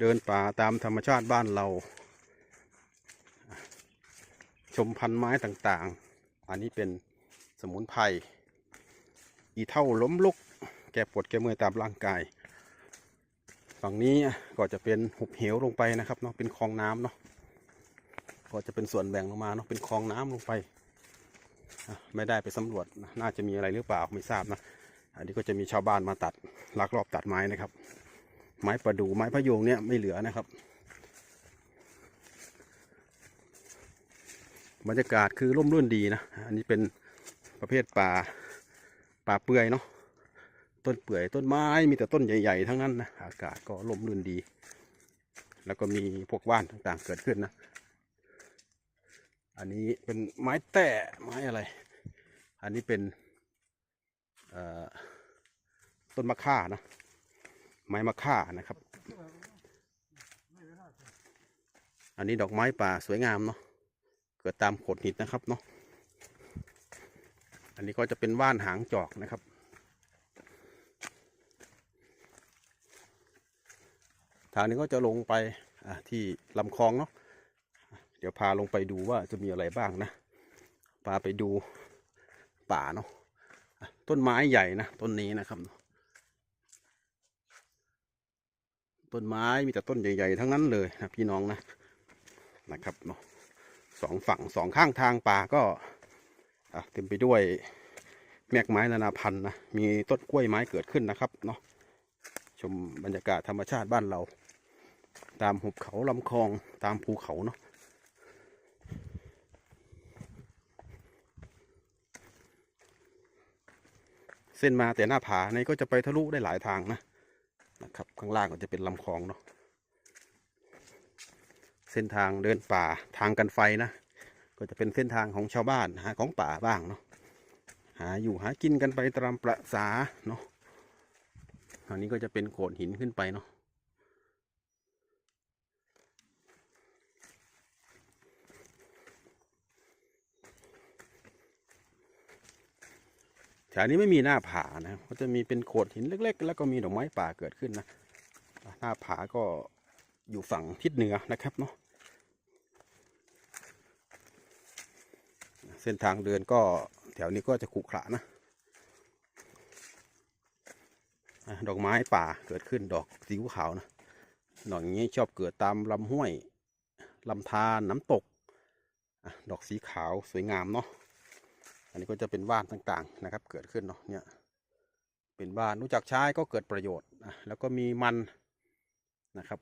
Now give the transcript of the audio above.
เดินป่าตามธรรมชาติบ้านเรา ชมพันไม้ต่างๆ อันนี้เป็นสมุนไพรอีเท่าล้มลุก แกปวดแกเมื่อยตามร่างกาย ฝั่งนี้ก็จะเป็นหุบเหวลงไปนะครับเนาะเป็นคลองน้ำเนาะก็จะเป็นส่วนแบ่งลงมาเนาะเป็นคลองน้ำลงไป ไม่ได้ไปสำรวจนะน่าจะมีอะไรหรือเปล่าไม่ทราบนะ อันนี้ก็จะมีชาวบ้านมาตัดลักลอบตัดไม้นะครับ ไม้ประดู่ไม้พะยงเนี่ยไม่เหลือนะครับ บรรยากาศคือร่มรื่นดีนะ อันนี้เป็นประเภทป่าป่าเปื่อยเนาะต้นเปื่อยต้นไม้มีแต่ต้นใหญ่ ๆ ทั้งนั้นนะอากาศก็ร่มรื่นดี แล้วก็มีพวกว่านต่างๆเกิดขึ้นนะ อันนี้เป็นไม้แต้ไม้อะไร อันนี้เป็นต้นมะค่านะ ไม้มะค่านะครับ อันนี้ดอกไม้ป่าสวยงามเนาะเกิดตามโขดหินนะครับเนาะอันนี้ก็จะเป็นว่านหางจอกนะครับ ทางนี้ก็จะลงไปที่ลำคลองเนาะเดี๋ยวพาลงไปดูว่าจะมีอะไรบ้างนะพาไปดูป่าเนาะอะต้นไม้ใหญ่นะต้นนี้นะครับ ต้นไม้มีแต่ต้นใหญ่ๆทั้งนั้นเลยนะพี่น้องนะนะครับเนาะสองฝั่งสองข้างทางป่าก็เต็มไปด้วยแมกไม้นานาพันธุ์นะมีต้นกล้วยไม้เกิดขึ้นนะครับเนาะชมบรรยากาศธรรมชาติบ้านเรา ตามหุบเขาลำคลองตามภูเขาเนาะเส้นมาแต่หน้าผาในก็จะไปทะลุได้หลายทางนะ นะครับ ข้างล่างก็จะเป็นลำคลองเนาะเส้นทางเดินป่าทางกันไฟนะ ก็จะเป็นเส้นทางของชาวบ้านหาของป่าบ้างเนาะหาอยู่หากินกันไปตามประสาเนาะอันนี้ก็จะเป็นโขดหินขึ้นไปเนาะ แถวนี้ไม่มีหน้าผานะก็จะมีเป็นโขดหินเล็ก ๆ แล้วก็มีดอกไม้ป่าเกิดขึ้นนะ หน้าผาก็อยู่ฝั่งทิศเหนือนะครับเนาะ เส้นทางเดินก็แถวนี้ก็จะขรุขระนะ ดอกไม้ป่าเกิดขึ้นดอกสีขาวนะ ดอกอย่างนี้ชอบเกิดตามลำห้วยลำธารน้ำตก ดอกสีขาวสวยงามเนาะ นนี้ก็จะเป็นว่านต่างๆนะครับ เกิดขึ้นเนาะเนี่ยเป็นว่านรู้จักใช้ก็เกิดประโยชน์นะแล้วก็มีมันนะครับ